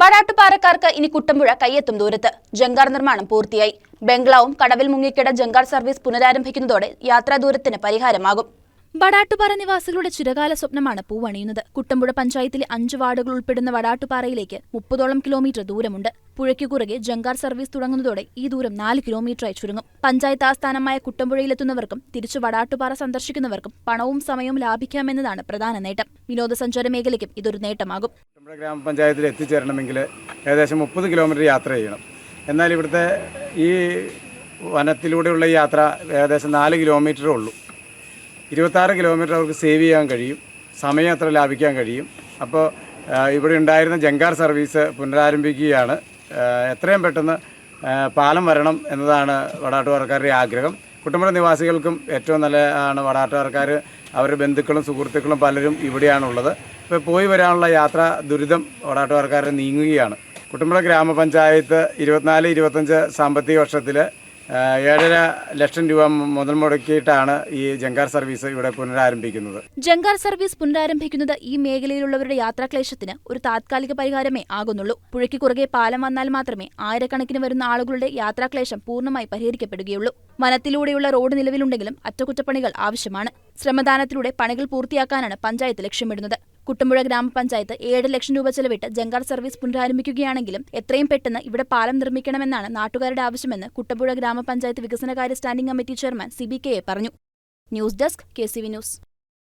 വടാട്ടുപാറക്കാർക്ക് ഇനി കുട്ടമ്പുഴ കയ്യെത്തും ദൂരത്ത്. ജങ്കാർ നിർമ്മാണം പൂർത്തിയായി. ബംഗ്ലാവും കടവിൽ മുങ്ങിക്കിട ജങ്കാർ സർവീസ് പുനരാരംഭിക്കുന്നതോടെ യാത്രാ ദൂരത്തിന് പരിഹാരമാകും. വടാട്ടുപാറ നിവാസികളുടെ ചിരകാല സ്വപ്നമാണ് പൂവണിയുന്നത്. കുട്ടമ്പുഴ പഞ്ചായത്തിലെ അഞ്ച് വാർഡുകൾ ഉൾപ്പെടുന്ന വടാട്ടുപാറയിലേക്ക് മുപ്പതോളം കിലോമീറ്റർ ദൂരമുണ്ട്. പുഴയ്ക്കു കുറുകെ ജങ്കാർ സർവീസ് തുടങ്ങുന്നതോടെ ഈ ദൂരം നാല് കിലോമീറ്ററായി ചുരുങ്ങും. പഞ്ചായത്ത് ആസ്ഥാനമായ കുട്ടമ്പുഴയിലെത്തുന്നവർക്കും തിരിച്ചു വടാട്ടുപാറ സന്ദർശിക്കുന്നവർക്കും പണവും സമയവും ലാഭിക്കാമെന്നതാണ് പ്രധാന നേട്ടം. വിനോദസഞ്ചാര മേഖലയ്ക്കും ഇതൊരു നേട്ടമാകും. നമ്മുടെ ഗ്രാമപഞ്ചായത്തിൽ എത്തിച്ചേരണമെങ്കിൽ ഏകദേശം മുപ്പത് കിലോമീറ്റർ യാത്ര ചെയ്യണം. എന്നാൽ ഇവിടുത്തെ ഈ വനത്തിലൂടെയുള്ള യാത്ര ഏകദേശം നാല് കിലോമീറ്ററേ ഉള്ളൂ. ഇരുപത്താറ് കിലോമീറ്റർ അവർക്ക് സേവ് ചെയ്യാൻ കഴിയും. സമയം അത്ര ലാഭിക്കാൻ കഴിയും. അപ്പോൾ ഇവിടെ ഉണ്ടായിരുന്ന ജങ്കാർ സർവീസ് പുനരാരംഭിക്കുകയാണ്. എത്രയും പെട്ടെന്ന് പാലം വരണം എന്നതാണ് വടാട്ടുകാർക്കാരുടെ ആഗ്രഹം. കുട്ടമ്പുഴ നിവാസികൾക്കും ഏറ്റവും നല്ലതാണ് വടാട്ടുകാർക്കാർ അവരുടെ ബന്ധുക്കളും സുഹൃത്തുക്കളും പലരും ഇവിടെയാണുള്ളത്. ഇപ്പോൾ പോയി വരാനുള്ള യാത്ര ദുരിതം ഓടാട്ടുകാർക്കാരെ നീങ്ങുകയാണ്. കുട്ടമ്പുഴ ഗ്രാമപഞ്ചായത്ത് ഇരുപത്തിനാല് ഇരുപത്തഞ്ച് സാമ്പത്തിക വർഷത്തിൽ ഏഴര ലക്ഷം രൂപ മുതൽ മുടക്കിയിട്ടാണ് ഈ ജങ്കാർ സർവീസ് ഇവിടെ പുനരാരംഭിക്കുന്നത്. ജങ്കാർ സർവീസ് പുനരാരംഭിക്കുന്നത് ഈ മേഖലയിലുള്ളവരുടെ യാത്രാക്ലേശത്തിന് ഒരു താത്കാലിക പരിഹാരമേ ആകുന്നുള്ളൂ. പുഴയ്ക്ക് കുറുകെ പാലം വന്നാൽ മാത്രമേ ആയിരക്കണക്കിന് വരുന്ന ആളുകളുടെ യാത്രാക്ലേശം പൂർണമായി പരിഹരിക്കപ്പെടുകയുള്ളൂ. വനത്തിലൂടെയുള്ള റോഡ് നിലവിലുണ്ടെങ്കിലും അറ്റകുറ്റപ്പണികൾ ആവശ്യമാണ്. ശ്രമദാനത്തിലൂടെ പണികൾ പൂർത്തിയാക്കാനാണ് പഞ്ചായത്ത് ലക്ഷ്യമിടുന്നത്. കുട്ടമ്പുഴ ഗ്രാമപഞ്ചായത്ത് ഏഴ് ലക്ഷം രൂപ ചെലവിട്ട് ജങ്കാർ സർവീസ് പുനരാരംഭിക്കുകയാണെങ്കിലും എത്രയും പെട്ടെന്ന് ഇവിടെ പാലം നിർമ്മിക്കണമെന്നാണ് നാട്ടുകാരുടെ ആവശ്യമെന്ന് കുട്ടമ്പുഴ ഗ്രാമപഞ്ചായത്ത് വികസനകാര്യ standing committee chairman C B പറഞ്ഞു. News desk K C V news.